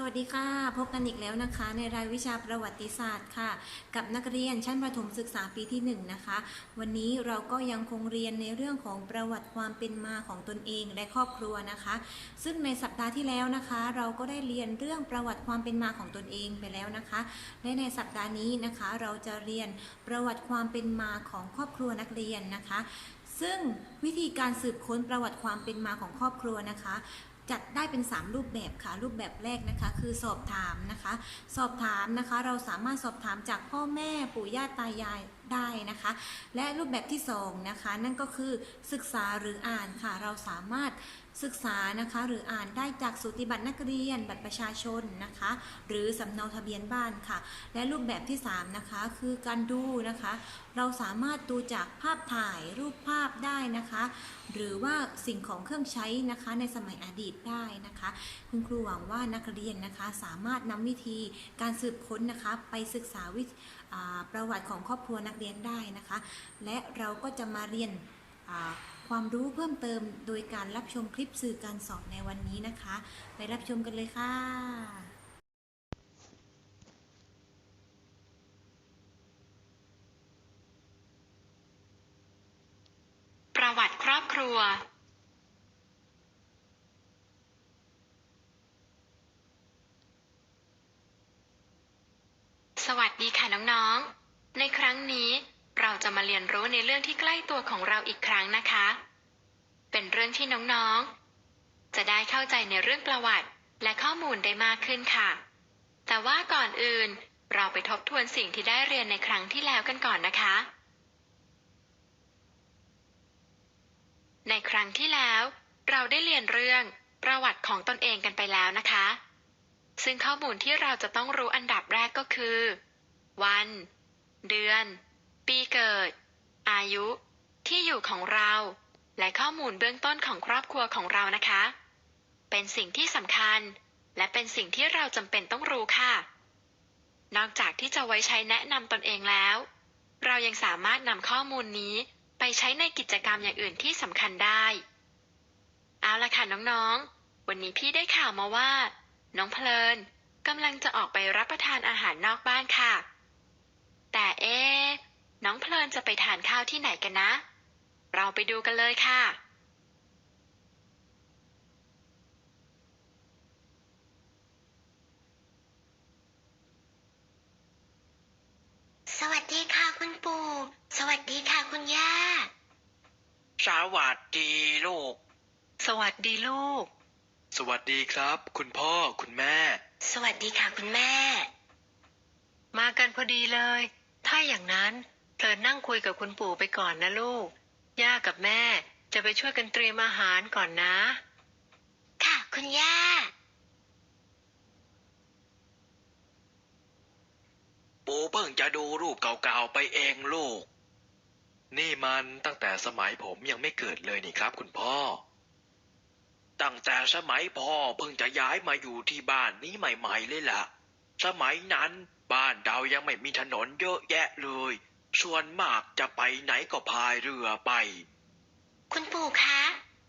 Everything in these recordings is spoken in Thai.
สวัสดีค่ะ พบกันอีกแล้วนะคะ ในรายวิชาประวัติศาสตร์ค่ะ กับนักเรียนชั้นประถมศึกษาปีที่1นะคะ วันนี้เราก็ยังคงเรียนในเรื่องของประวัติความเป็นมาของตนเองและครอบครัวนะคะ ซึ่งในสัปดาห์ที่แล้วนะคะ เราก็ได้เรียนเรื่องประวัติความเป็นมาของตนเองไปแล้วนะคะและในสัปดาห์นี้นะคะ เราจะเรียนประวัติความเป็นมาของครอบครัวนักเรียนนะคะซึ่งวิธีการสืบค้นประวัติความเป็นมาของครอบครัวนะคะ จัดได้เป็น 3 รูปแบบค่ะ รูปแบบแรกนะคะ คือสอบถามนะคะ สอบถามนะคะ เราสามารถสอบถามจากพ่อแม่ปู่ย่าตายายได้นะคะ และรูปแบบที่2นะคะ นั่นก็คือศึกษาหรืออ่านค่ะ เราสามารถ ศึกษานะคะหรืออ่านได้จากสูติบัตรนักเรียน บัตรประชาชนนะคะ หรือสำเนาทะเบียนบ้านค่ะ และรูปแบบที่ 3 นะคะคือการดูนะคะ เราสามารถดูจากภาพถ่ายรูปภาพได้นะคะ หรือว่าสิ่งของเครื่องใช้นะคะในสมัยอดีตได้นะคะ คุณครูหวังว่านักเรียนนะคะสามารถนำวิธีการสืบค้นนะคะไปศึกษาวิประวัติของครอบครัวนักเรียนได้นะคะ และเราก็จะมาเรียน ความรู้เพิ่มเติมโดยการรับชมคลิปสื่อการสอนในวันนี้นะคะ ไปรับชมกันเลยค่ะประวัติครอบครัว สวัสดีค่ะน้องๆ ในครั้งนี้ เราจะมาเรียนรู้ในเรื่องที่ใกล้ตัวของเราอีกครั้งนะคะ เป็นเรื่องที่น้องๆ จะได้เข้าใจในเรื่องประวัติ และข้อมูลได้มากขึ้นค่ะ แต่ว่าก่อนอื่นเราไปทบทวนสิ่งที่ได้เรียนในครั้งที่แล้วกันก่อนนะคะ ในครั้งที่แล้ว เราได้เรียนเรื่องประวัติของตนเองกันไปแล้วนะคะ ซึ่งข้อมูลที่เราจะต้องรู้อันดับแรกก็คือ วัน เดือน ปีเกิด อายุ ที่อยู่ของเรา และข้อมูลเบื้องต้นของครอบครัวของเรานะคะ เป็นสิ่งที่สำคัญ และเป็นสิ่งที่เราจำเป็นต้องรู้ค่ะ นอกจากที่จะไว้ใช้แนะนำตนเองแล้ว เรายังสามารถนำข้อมูลนี้ไปใช้ในกิจกรรมอย่างอื่นที่สำคัญได้ เอาละค่ะน้องๆ วันนี้พี่ได้ข่าวมาว่า น้องเพลินกำลังจะออกไปรับประทานอาหารนอกบ้านค่ะ แต่เอ๊ะ น้องเพลินจะไปทานข้าวที่ไหนกันนะ เราไปดูกันเลยค่ะ สวัสดีค่ะคุณปู่ สวัสดีค่ะคุณย่า สวัสดีลูก สวัสดีลูก สวัสดีครับ คุณพ่อคุณแม่ สวัสดีค่ะคุณแม่ มากันพอดีเลย ถ้าอย่างนั้น เพลินนั่งคุยกับคุณปู่ไปก่อนนะลูก ย่ากับแม่ จะไปช่วยกันเตรียมอาหารก่อนนะ ค่ะ คุณย่า ปู่เพิ่งจะดูรูปเก่าๆไปเองลูก นี่มันตั้งแต่สมัยผมยังไม่เกิดเลยนี่ครับ คุณพ่อ ตั้งแต่สมัยพ่อเพิ่งจะย้ายมาอยู่ที่บ้านนี้ใหม่ ๆ เลยล่ะ สมัยนั้นบ้านเรายังไม่มีถนนเยอะแยะเลย ส่วนมากจะไปไหนก็พายเรือไป คุณปู่คะ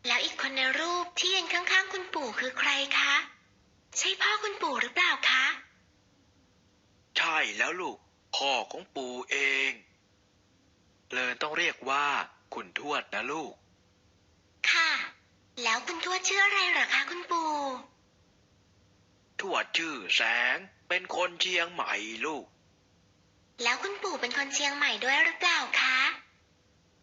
แล้วอีกคนในรูปที่ยืนข้างๆ คุณปู่คือใครคะ ใช่พ่อคุณปู่หรือเปล่าคะ ใช่แล้วลูก พ่อของปู่เอง เลยต้องเรียกว่า คุณทวดนะลูก ค่ะ แล้วคุณทวดชื่ออะไรเหรอคะคุณปู่ ทวดชื่อแสงเป็นคนเชียงใหม่ลูก แล้วคุณปู่เป็นคนเชียงใหม่ด้วยหรือเปล่าคะ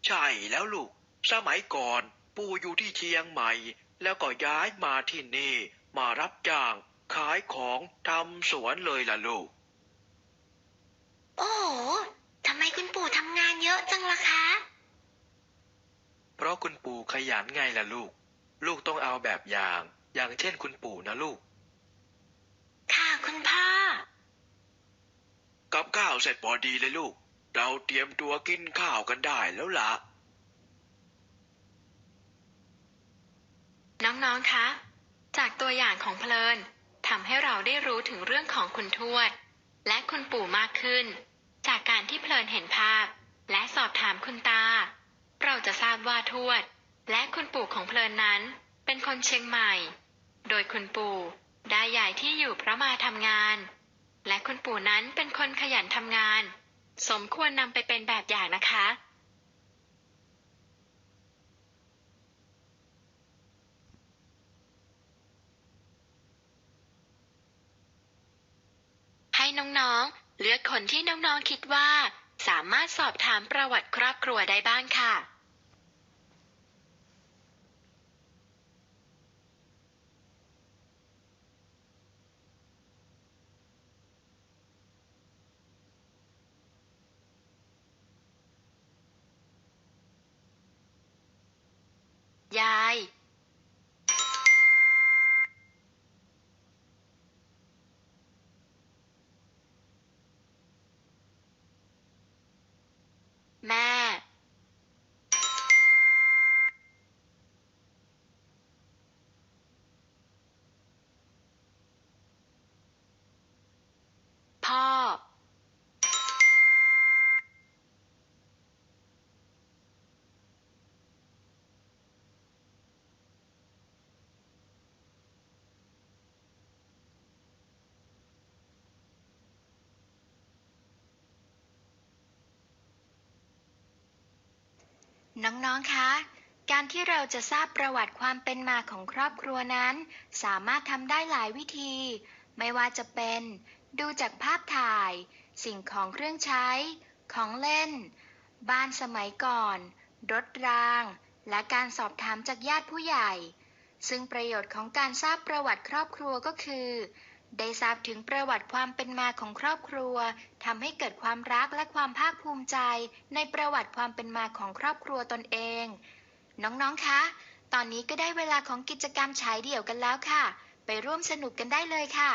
ใช่แล้วลูก สมัยก่อนปู่อยู่ที่เชียงใหม่ แล้วก็ย้ายมาที่นี่ มารับจ้าง ขายของทำสวนเลยล่ะลูก โอ้โหทำไมคุณปู่ทำงานเยอะจังล่ะคะ เพราะคุณปู่ขยันไงล่ะลูก ลูกต้องเอาแบบอย่าง อย่างเช่นคุณปู่นะลูก ค่ะคุณพ่อ กับข้าวเสร็จพอดีเลยลูก เราเตรียมตัวกินข้าวกันได้แล้วล่ะ น้องๆ คะ จากตัวอย่างของเพลินทำให้เราได้รู้ถึงเรื่องของคุณทวด และคุณปู่มากขึ้น จากการที่เพลินเห็นภาพ และสอบถามคุณตา เราจะทราบว่าทวด และคุณปู่ของเพลินนั้น เป็นคนเชียงใหม่ โดยคุณปู่ได้ย้ายที่อยู่เพราะมาทำงาน และคุณปู่นั้นเป็นคนขยันทำงาน สมควรนำไปเป็นแบบอย่างนะคะ ให้น้องๆ เลือกคนที่น้องๆคิดว่า สามารถสอบถามประวัติครอบครัวได้บ้างค่ะ ยาย แม่ พ่อ น้องๆ คะ การที่เราจะทราบประวัติความเป็นมาของครอบครัวนั้น สามารถทำได้หลายวิธี ไม่ว่าจะเป็น ดูจากภาพถ่าย สิ่งของเครื่องใช้ ของเล่น บ้านสมัยก่อน รถราง และการสอบถามจากญาติผู้ใหญ่ ซึ่งประโยชน์ของการทราบประวัติครอบครัวก็คือ ได้ทราบถึงประวัติความเป็นมาของครอบครัวทำให้เกิดความรักและความภาคภูมิใจ ในประวัติความเป็นมาของครอบครัวตนเอง น้องๆ คะ ตอนนี้ก็ได้เวลาของกิจกรรมฉายเดี่ยวกันแล้วค่ะ ไปร่วมสนุกกันได้เลยค่ะ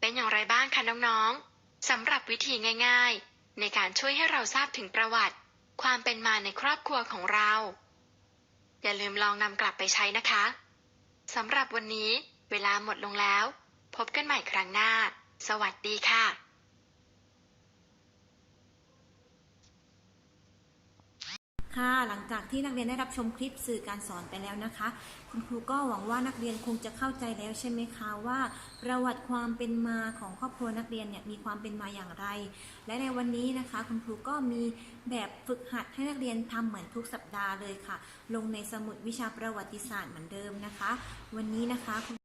เป็นอย่างไรบ้างคะน้องๆสำหรับวิธีง่าย ๆ ในการช่วยให้เราทราบถึงประวัติ ความเป็นมาในครอบครัวของเรา อย่าลืมลองนำกลับไปใช้นะคะสำหรับวันนี้ เวลาหมดลงแล้ว พบกันใหม่ครั้งหน้า สวัสดีค่ะ ค่ะหลังจากที่นักเรียนได้รับชมคลิปสื่อการสอนไปแล้วนะคะ คุณครูก็หวังว่านักเรียนคงจะเข้าใจแล้วใช่ไหมคะว่า ประวัติความเป็นมาของครอบครัวนักเรียนเนี่ยมีความเป็นมาอย่างไร และในวันนี้นะคะ คุณครูก็มีแบบฝึกหัดให้นักเรียนทำเหมือนทุกสัปดาห์เลยค่ะ ลงในสมุดวิชาประวัติศาสตร์เหมือนเดิมนะคะ วันนี้นะคะ